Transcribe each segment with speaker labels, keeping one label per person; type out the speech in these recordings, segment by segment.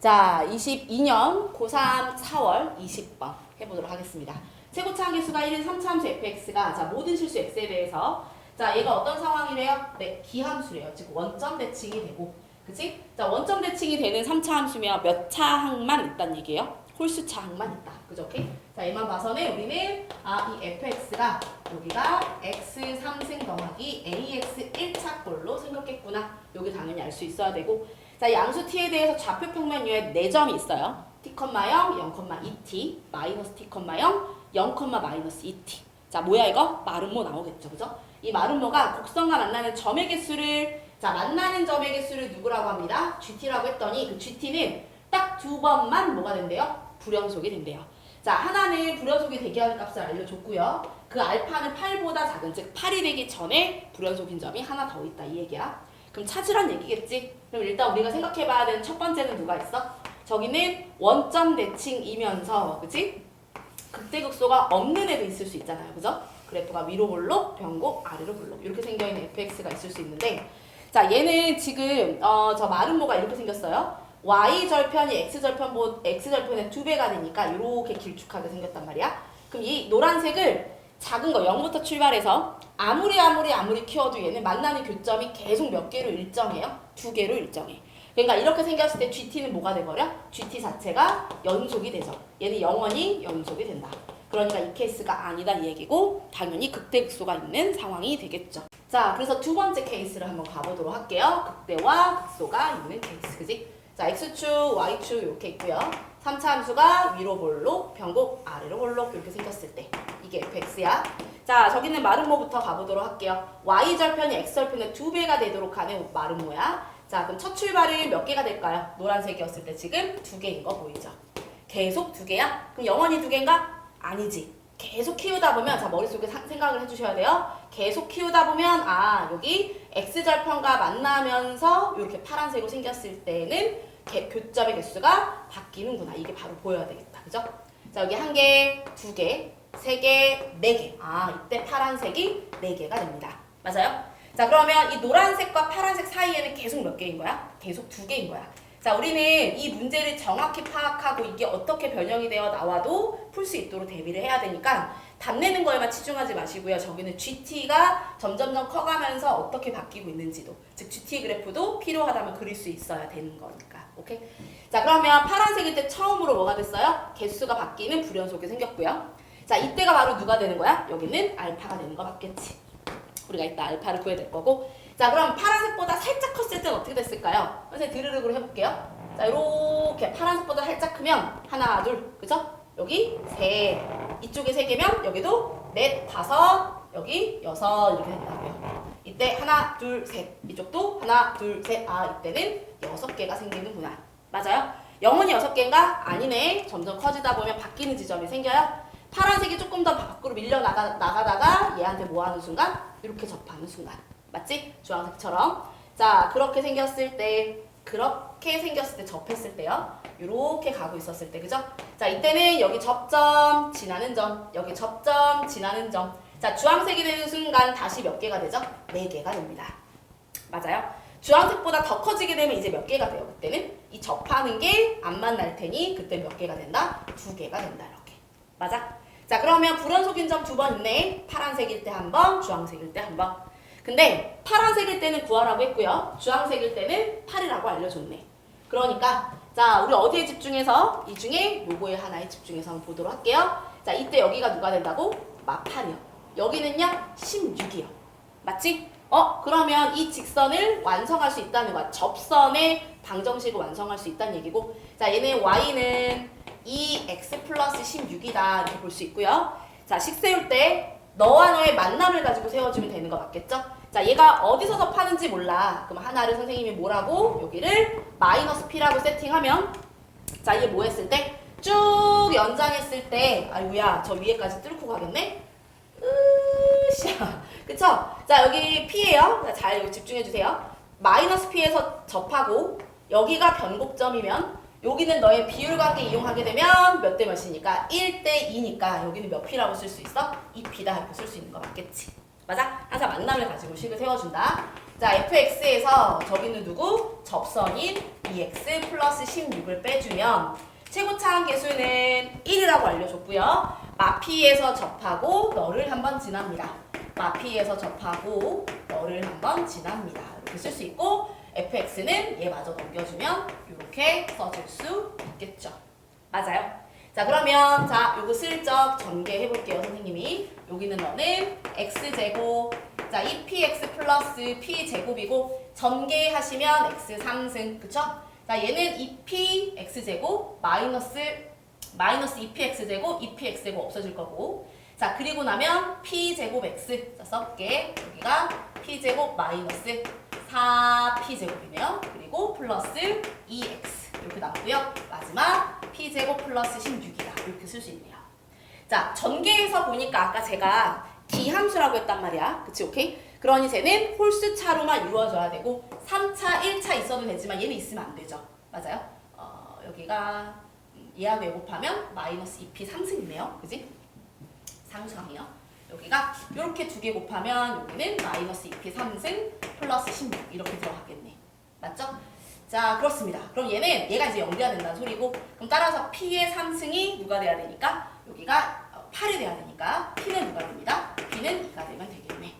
Speaker 1: 자, 22년 고3 4월 20번 해보도록 하겠습니다. 최고차 계수가 1인 3차함수 fx가 자 모든 실수 x에 대해서 자 얘가 어떤 상황이래요? 네, 기함수래요. 즉 원점 대칭이 되고 그치? 자 원점 대칭이 되는 3차 함수면 몇 차 항만 있다는 얘기예요? 홀수 차 항만 있다. 그죠? 자 얘만 봐서는 우리는 아 이 fx가 여기가 x 3승 더하기 ax 1차 꼴로 생겼겠구나. 여기 당연히 알 수 있어야 되고 자, 양수 t에 대해서 좌표 평면유에 4점이 있어요. t, 0, 0,2t, 마이너스 t, 0, 0, 마이너스 2t. 자, 뭐야 이거? 마름모 나오겠죠, 그죠? 이 마름모가 곡선과 만나는 점의 개수를 자, 만나는 점의 개수를 누구라고 합니다? gt라고 했더니 그 gt는 딱 두 번만 뭐가 된대요? 불연속이 된대요. 자, 하나는 불연속이 되게 하는 값을 알려줬고요. 그 알파는 8보다 작은, 즉 8이 되기 전에 불연속인 점이 하나 더 있다, 이 얘기야. 그럼 찾으란 얘기겠지? 그럼 일단 우리가 생각해봐야 되는 첫 번째는 누가 있어? 저기는 원점 대칭이면서, 그치? 극대극소가 없는 애도 있을 수 있잖아요. 그죠? 그래프가 위로 볼록, 변곡, 아래로 볼록. 이렇게 생겨있는 fx가 있을 수 있는데, 자, 얘는 지금, 어, 저 마름모가 이렇게 생겼어요. y 절편이 x 절편, x 절편의 두 배가 되니까 이렇게 길쭉하게 생겼단 말이야. 그럼 이 노란색을 작은 거 0부터 출발해서 아무리 아무리 아무리 키워도 얘는 만나는 교점이 계속 몇 개로 일정해요? 두 개로 일정해. 그러니까 이렇게 생겼을 때 GT는 뭐가 돼버려? GT 자체가 연속이 되죠. 얘는 영원히 연속이 된다. 그러니까 이 케이스가 아니다 이 얘기고 당연히 극대극소가 있는 상황이 되겠죠. 자, 그래서 두 번째 케이스를 한번 가보도록 할게요. 극대와 극소가 있는 케이스, 그지? 자, x축, y축 이렇게 있고요. 3차 함수가 위로 볼록, 변곡, 아래로 볼록 이렇게 생겼을 때 이게 fx야. 자, 저기는 마름모부터 가보도록 할게요. y절편이 x절편의 두 배가 되도록 하는 마름모야. 자, 그럼 첫 출발이 몇 개가 될까요? 노란색이었을 때 지금 두 개인 거 보이죠? 계속 두 개야? 그럼 영원히 두 개인가? 아니지. 계속 키우다 보면 자 머릿속에 사- 생각을 해주셔야 돼요. 계속 키우다 보면 아 여기 x절편과 만나면서 이렇게 파란색으로 생겼을 때는 개- 교점의 개수가 바뀌는구나. 이게 바로 보여야 되겠다. 그죠? 자 여기 한 개, 두 개, 세 개, 네 개. 아 이때 파란색이 네 개가 됩니다. 맞아요? 자 그러면 이 노란색과 파란색 사이에는 계속 몇 개인 거야? 계속 두 개인 거야. 자 우리는 이 문제를 정확히 파악하고 이게 어떻게 변형이 되어 나와도 풀 수 있도록 대비를 해야 되니까 답내는 거에만 치중하지 마시고요. 저기는 GT가 점점점 커가면서 어떻게 바뀌고 있는지도 즉 GT 그래프도 필요하다면 그릴 수 있어야 되는 거니까. 오케이? 자 그러면 파란색일 때 처음으로 뭐가 됐어요? 개수가 바뀌는 불연속이 생겼고요. 자 이때가 바로 누가 되는 거야? 여기는 알파가 되는 거 맞겠지? 우리가 이따 알파를 구해야 될 거고 자 그럼 파란색보다 살짝 컸을 때는 어떻게 됐을까요? 선생님 드르륵으로 해볼게요 자 이렇게 파란색보다 살짝 크면 하나 둘 그죠? 여기 셋 이쪽에 세 개면 여기도 넷 다섯 여기 여섯 이렇게 된다고요 이때 하나 둘 셋 이쪽도 하나 둘 셋 아 이때는 여섯 개가 생기는구나 맞아요? 영원히 여섯 개인가? 아니네 점점 커지다 보면 바뀌는 지점이 생겨요 파란색이 조금 더 밖으로 밀려 나가, 나가다가 얘한테 뭐 하는 순간? 이렇게 접하는 순간. 맞지? 주황색처럼. 자, 그렇게 생겼을 때, 그렇게 생겼을 때 접했을 때요. 이렇게 가고 있었을 때, 그죠? 자, 이때는 여기 접점, 지나는 점, 여기 접점, 지나는 점. 자, 주황색이 되는 순간 다시 몇 개가 되죠? 네 개가 됩니다. 맞아요? 주황색보다 더 커지게 되면 이제 몇 개가 돼요? 그때는 이 접하는 게 안 만날 테니 그때 몇 개가 된다? 두 개가 된다. 이렇게. 맞아? 자 그러면 불연속 인 점 두 번 있네. 파란색일 때 한 번, 주황색일 때 한 번. 근데 파란색일 때는 9하라고 했고요. 주황색일 때는 8이라고 알려줬네. 그러니까 자 우리 어디에 집중해서 이 중에 요거에 하나에 집중해서 한번 보도록 할게요. 자 이때 여기가 누가 된다고? 마8이요. 여기는요 16이요. 맞지? 어 그러면 이 직선을 완성할 수 있다는 거야. 접선의 방정식을 완성할 수 있다는 얘기고 자 얘는 y는 2x 플러스 16이다 이렇게 볼 수 있고요. 자, 식 세울 때 너와 너의 만남을 가지고 세워주면 되는 거 맞겠죠? 자, 얘가 어디서 접하는지 몰라. 그럼 하나를 선생님이 뭐라고? 여기를 마이너스 p라고 세팅하면 자, 이게 뭐 했을 때? 쭉 연장했을 때 아유야, 저 위에까지 뚫고 가겠네? 으쌰. 그쵸? 자, 여기 p예요. 자, 잘 집중해주세요. 마이너스 p에서 접하고 여기가 변곡점이면 여기는 너의 비율 관계 이용하게 되면 몇 대 몇이니까 1대 2니까 여기는 몇 p라고 쓸 수 있어? 2p다 이렇게 쓸 수 있는 거 맞겠지? 맞아? 항상 만남을 가지고 식을 세워준다. 자, fx에서 저기는 누구? 접선인 2x 플러스 16을 빼주면 최고차항 계수는 1이라고 알려줬고요. 마피에서 접하고 너를 한번 지납니다. 마피에서 접하고 너를 한번 지납니다. 이렇게 쓸 수 있고 fx는 얘 마저 넘겨주면 이렇게 써줄 수 있겠죠. 맞아요. 자 그러면 자 요거 슬쩍 전개해 볼게요 선생님이 여기는 너는 x제곱 자 2px 플러스 p제곱이고 전개하시면 x 3승 그쵸? 자 얘는 2p x제곱 마이너스 마이너스 2px제곱 2px제곱 없어질 거고 자 그리고 나면 p제곱 x 자 써볼게 여기가 p제곱 마이너스 4p제곱이네요. 그리고 플러스 2x 이렇게 남고요. 마지막 p제곱 플러스 16이다. 이렇게 쓸 수 있네요. 자 전개해서 보니까 아까 제가 기함수라고 했단 말이야. 그치? 오케이? 그러니 쟤는 홀수 차로만 이루어져야 되고 3차 1차 있어도 되지만 얘는 있으면 안 되죠. 맞아요? 어, 여기가 음, 얘하고 얘 곱하면 마이너스 2p 3승이네요. 그지? 상수항이요. 여기가 이렇게 두 개 곱하면 여기는 마이너스 2p 3승 플러스 16 이렇게 들어가겠네. 맞죠? 자 그렇습니다. 그럼 얘는 얘가 이제 0돼야 된다는 소리고 그럼 따라서 p의 3승이 누가 돼야 되니까 여기가 어, 8이 돼야 되니까 p는 누가 됩니다. p는 2가 되면 되겠네.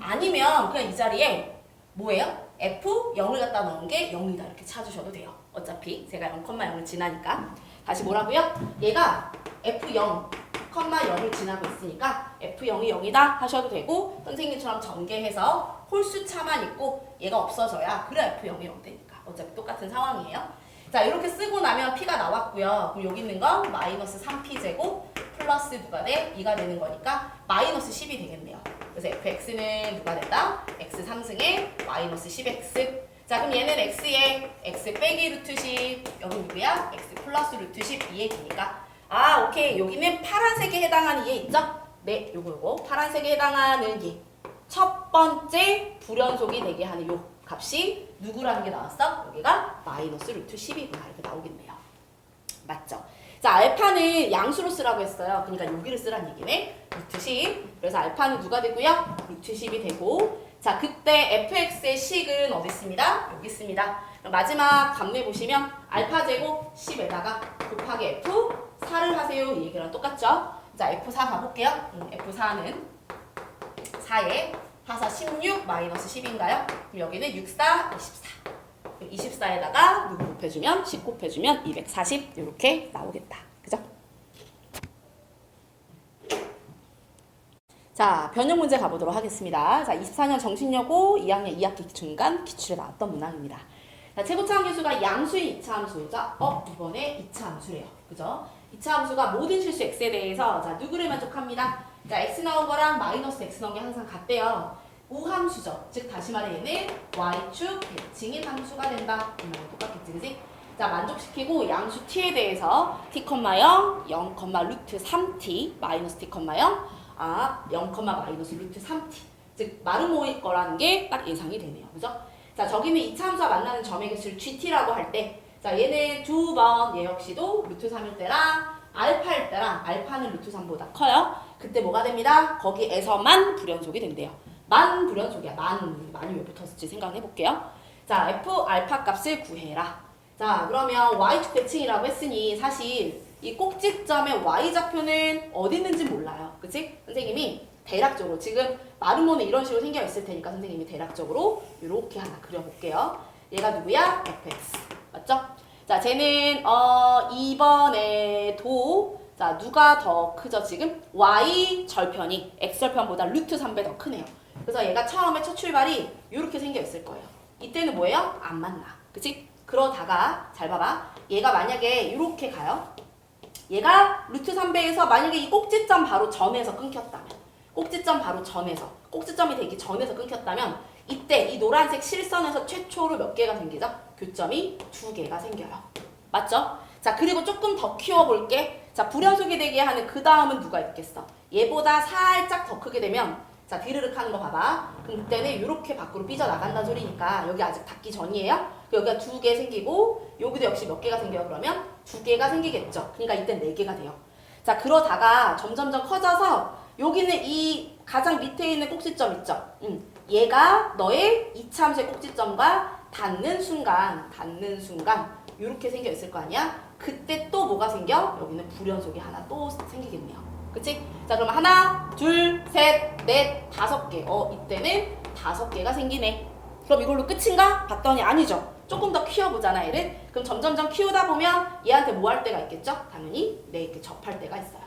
Speaker 1: 아니면 그냥 이 자리에 뭐예요? f 0을 갖다 넣은 게 0이다 이렇게 찾으셔도 돼요. 어차피 제가 0,0을 지나니까 다시 뭐라고요? 얘가 f0 컴마 0을 지나고 있으니까 F0이 0이다 하셔도 되고 선생님처럼 전개해서 홀수 차만 있고 얘가 없어져야 그래 F0이 0 되니까 어차피 똑같은 상황이에요. 자 이렇게 쓰고 나면 P가 나왔고요. 그럼 여기 있는 건 마이너스 3P제곱 플러스 누가 돼? 2가 되는 거니까 마이너스 10이 되겠네요. 그래서 fx는 누가 된다? x 3승에 마이너스 10x 자 그럼 얘는 x에 x 빼기 루트 10 여기 누구야? x 플러스 루트 10 2의 기니까 아, 오케이. 여기는 파란색에 해당하는 얘 있죠? 네, 요거 요거. 파란색에 해당하는 얘. 첫 번째 불연속이 되게 하는 요 값이 누구라는 게 나왔어? 여기가 마이너스 루트 10이구나. 이렇게 나오겠네요. 맞죠? 자, 알파는 양수로 쓰라고 했어요. 그러니까 여기를 쓰란 얘기네. 루트 10. 그래서 알파는 누가 되고요? 루트 10이 되고. 자, 그때 fx의 식은 어디 있습니다? 여기 있습니다. 마지막 값내 보시면 알파 제곱 10에다가 곱하기 f 4를 하세요. 이 얘기랑 똑같죠? 자, F4 가볼게요. 음, F4는 4에 4, 4, 16 마이너스 10인가요? 그럼 여기는 6, 4, 24. 24에다가 누구 곱해주면 10 곱해주면 240 이렇게 나오겠다. 그죠? 자, 변형 문제 가보도록 하겠습니다. 자, 24년 정신여고 2학년 2학기 중간 기출에 나왔던 문항입니다. 자, 최고차항 계수가 양수의 2차 함수자, 어, 이번에 2차 함수래요. 그죠? 2차 함수가 모든 실수 x에 대해서 자 누구를 만족합니다. 자 x 나온 거랑 마이너스 x 나온 게 항상 같대요. 우함수죠. 즉 다시 말해 얘는 y축 대칭인 함수가 된다. 이랑 똑같겠지, 그지? 자 만족시키고 양수 t에 대해서 t, 0, 0, 루트 3t 마이너스 t, 0, 아 0, 마이너스 루트 3t 즉 마르모일 거라는 게 딱 예상이 되네요. 그죠? 자 저기는 2차 함수가 만나는 점의 개수를 gt라고 할때 자, 얘네 두 번 얘 역시도 루트 3일 때랑 알파일 때랑 알파는 루트 3보다 커요. 그때 뭐가 됩니다? 거기에서만 불연속이 된대요. 만 불연속이야. 만. 만이 왜 붙었을지 생각해 볼게요. 자, f 알파 값을 구해라. 자, 그러면 y축 대칭이라고 했으니 사실 이 꼭지점의 y좌표는 어디 있는지 몰라요. 그치? 선생님이 대략적으로 지금 마르모는 이런 식으로 생겨 있을 테니까 선생님이 대략적으로 이렇게 하나 그려볼게요. 얘가 누구야? fx. 맞죠? 자, 쟤는 어 이번에 도 자 누가 더 크죠 지금? y 절편이 x 절편보다 루트 3배 더 크네요. 그래서 얘가 처음에 첫 출발이 이렇게 생겨 있을 거예요. 이때는 뭐예요? 안 만나. 그치? 그러다가 잘 봐봐. 얘가 만약에 이렇게 가요. 얘가 루트 3배에서 만약에 이 꼭지점 바로 전에서 끊겼다면 꼭지점 바로 전에서 꼭지점이 되기 전에서 끊겼다면 이때 이 노란색 실선에서 최초로 몇 개가 생기죠? 교점이 두 개가 생겨요. 맞죠? 자, 그리고 조금 더 키워볼게. 자, 불연속이 되게 하는 그 다음은 누가 있겠어? 얘보다 살짝 더 크게 되면 자, 디르륵 하는 거 봐봐. 그럼 그때는 이렇게 밖으로 삐져나간다는 소리니까 여기 아직 닿기 전이에요? 여기가 두 개 생기고 여기도 역시 몇 개가 생겨요? 그러면 두 개가 생기겠죠. 그러니까 이때 네 개가 돼요. 자, 그러다가 점점점 커져서 여기는 이 가장 밑에 있는 꼭지점 있죠? 음, 얘가 너의 이차함수의 꼭지점과 닿는 순간, 닿는 순간 이렇게 생겨 있을 거 아니야? 그때 또 뭐가 생겨? 여기는 불연속이 하나 또 생기겠네요. 그치? 자, 그럼 하나, 둘, 셋, 넷, 다섯 개. 어, 이때는 다섯 개가 생기네. 그럼 이걸로 끝인가? 봤더니 아니죠. 조금 더 키워보잖아, 얘를. 그럼 점점점 키우다 보면 얘한테 뭐 할 때가 있겠죠? 당연히 네, 이렇게 접할 때가 있어요.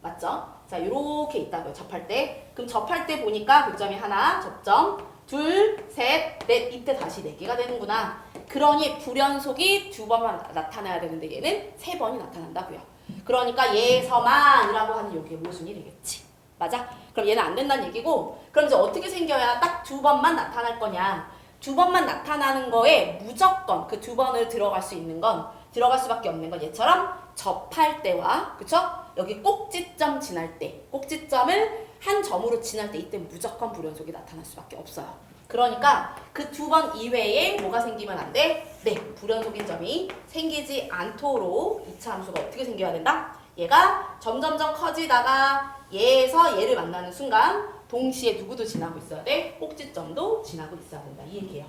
Speaker 1: 맞죠? 자, 이렇게 있다고요. 접할 때. 그럼 접할 때 보니까 교점이 하나, 접점, 둘, 셋, 넷. 이때 다시 네 개가 되는구나. 그러니 불연속이 두 번만 나타나야 되는데 얘는 세 번이 나타난다고요. 그러니까 얘에서만이라고 하는 여기에 모순이 되겠지. 맞아? 그럼 얘는 안 된다는 얘기고 그럼 이제 어떻게 생겨야 딱 두 번만 나타날 거냐? 두 번만 나타나는 거에 무조건 그 두 번을 들어갈 수 있는 건 들어갈 수밖에 없는 건 얘처럼 접할 때와 그쵸? 여기 꼭지점 지날 때 꼭지점을 한 점으로 지날 때 이때 무조건 불연속이 나타날 수밖에 없어요. 그러니까 그 두 번 이외에 뭐가 생기면 안 돼? 네, 불연속인 점이 생기지 않도록 이 차 함수가 어떻게 생겨야 된다? 얘가 점점점 커지다가 얘에서 얘를 만나는 순간 동시에 누구도 지나고 있어야 돼? 꼭지점도 지나고 있어야 된다. 이 얘기예요.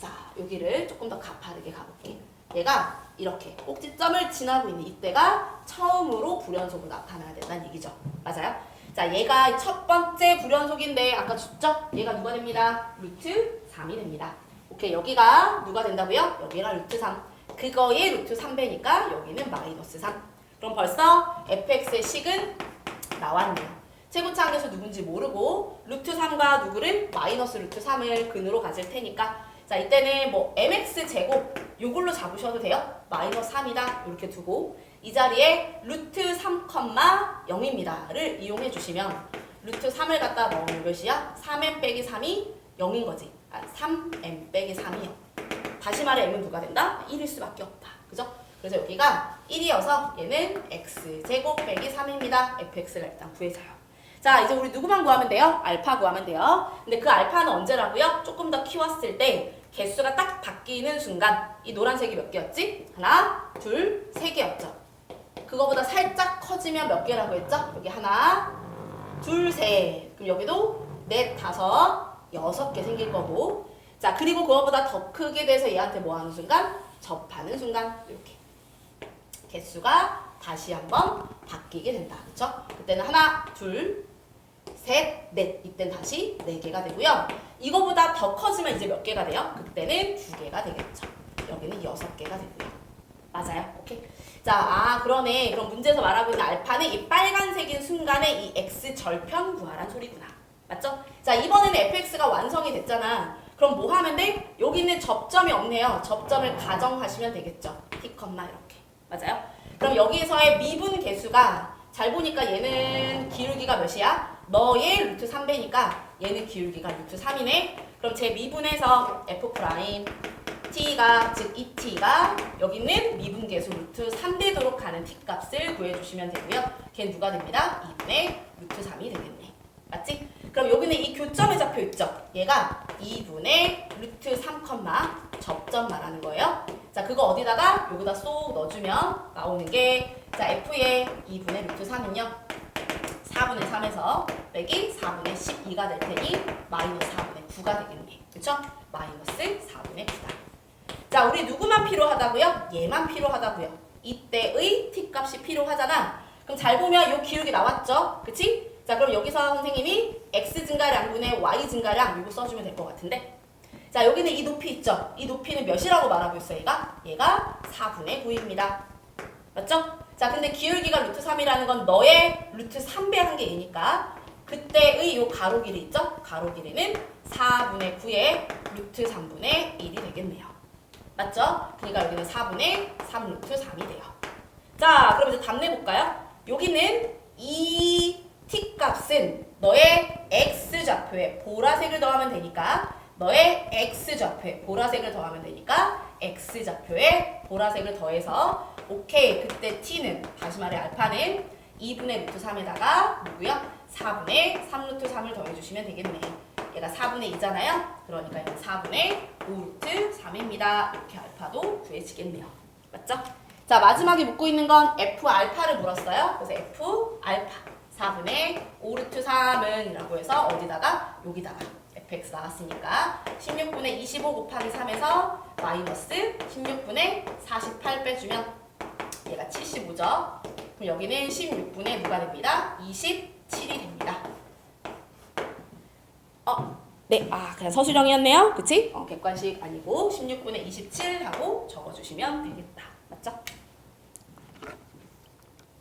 Speaker 1: 자, 여기를 조금 더 가파르게 가볼게. 얘가 이렇게 꼭지점을 지나고 있는 이때가 처음으로 불연속으로 나타나야 된다는 얘기죠. 맞아요? 자, 얘가 첫 번째 불연속인데 아까 줬죠? 얘가 누가 됩니다? 루트 3이 됩니다. 오케이, 여기가 누가 된다고요? 여기가 루트 3. 그거의 루트 3배니까 여기는 마이너스 3. 그럼 벌써 fx의 식은 나왔네요. 최고차항에서 누군지 모르고 루트 3과 누구를 마이너스 루트 3을 근으로 가질 테니까 자 이때는 뭐 mx 제곱 요걸로 잡으셔도 돼요. 마이너스 3이다 이렇게 두고 이 자리에 루트 3, 0입니다를 이용해 주시면 루트 3을 갖다 넣으면 몇이야? 3m 빼기 3이 0인 거지. 아, 3m 빼기 3이요. 다시 말해 m은 누가 된다? 1일 수밖에 없다. 그죠? 그래서 여기가 1이어서 얘는 x제곱 빼기 3입니다. fx를 일단 구해줘요. 자, 이제 우리 누구만 구하면 돼요? 알파 구하면 돼요. 근데 그 알파는 언제라고요? 조금 더 키웠을 때 개수가 딱 바뀌는 순간 이 노란색이 몇 개였지? 하나, 둘, 세 개였죠. 그거보다 살짝 커지면 몇 개라고 했죠? 여기 하나, 둘, 셋. 그럼 여기도 넷, 다섯, 여섯 개 생길 거고. 자, 그리고 그거보다 더 크게 돼서 얘한테 뭐 하는 순간? 접하는 순간. 이렇게. 개수가 다시 한번 바뀌게 된다. 그쵸? 그때는 하나, 둘, 셋, 넷. 이땐 다시 네 개가 되고요. 이거보다 더 커지면 이제 몇 개가 돼요? 그때는 두 개가 되겠죠. 여기는 여섯 개가 되고요. 맞아요? 오케이. 자, 아, 그러네. 그럼 문제에서 말하고 있는 알파는 이 빨간색인 순간에 이 x 절편 구하란 소리구나. 맞죠? 자, 이번에는 fx가 완성이 됐잖아. 그럼 뭐 하면 돼? 여기 있는 접점이 없네요. 접점을 가정하시면 되겠죠. t, 이렇게. 맞아요? 그럼 여기에서의 미분 개수가 잘 보니까 얘는 기울기가 몇이야? 너의 루트 3배니까 얘는 기울기가 루트 3이네. 그럼 제 미분에서 f 프라임 t가 즉 2t가 여기는 미분 계수 루트 3되도록 가는 t 값을 구해주시면 되고요. 걔는 누가 됩니다? 2분의 루트 3이 되겠네. 맞지? 그럼 여기는 이 교점에 잡혀 있죠. 얘가 2분의 루트 3, 접점 말하는 거예요. 자, 그거 어디다가 여기다 쏙 넣어주면 나오는 게 자, f의 2분의 루트 3은요. 4분의 3에서 빼기 4분의 12가 될 테니 마이너스 4분의 9가 되겠네. 그쵸? 마이너스 4분의 9다. 자, 우리 누구만 필요하다고요? 얘만 필요하다고요. 이때의 t 값이 필요하잖아. 그럼 잘 보면 요 기울기 나왔죠? 그치? 자, 그럼 여기서 선생님이 x 증가량분의 y 증가량 이거 써주면 될 것 같은데. 자, 여기는 이 높이 있죠? 이 높이는 몇이라고 말하고 있어, 얘가? 얘가 4분의 9입니다. 맞죠? 자, 근데 기울기가 루트 3이라는 건 너의 루트 3배 한게 얘니까 그때의 요 가로 길이 있죠? 가로 길이는 4분의 9의 루트 3분의 1이 되겠네요. 맞죠? 그러니까 여기는 4분의 3 루트 3이 돼요. 자, 그럼 이제 답 내볼까요? 여기는 이 t 값은 너의 x 좌표에 보라색을 더하면 되니까 너의 x 좌표에 보라색을 더하면 되니까 x 좌표에 보라색을 더해서 오케이 그때 t는 다시 말해 알파는 2분의 루트 3에다가 누구요? 4분의 3 루트 3을 더해주시면 되겠네. 얘가 4분의 2잖아요. 그러니까 얘는 4분의 5 루트 3입니다. 이렇게 알파도 구해지겠네요. 맞죠? 자 마지막에 묻고 있는 건 f 알파를 물었어요. 그래서 f 알파 4분의 5 루트 3은 이라고 해서 어디다가 여기다가 fx 나왔으니까 16분의 25 곱하기 3에서 마이너스 16분의 48 빼주면 얘가 75죠. 그럼 여기는 16분의 뭐가 됩니다? 27이 됩니다. 어, 네, 아 그냥 서술형이었네요. 그치? 어, 객관식 아니고 16분의 27 하고 적어주시면 되겠다. 맞죠?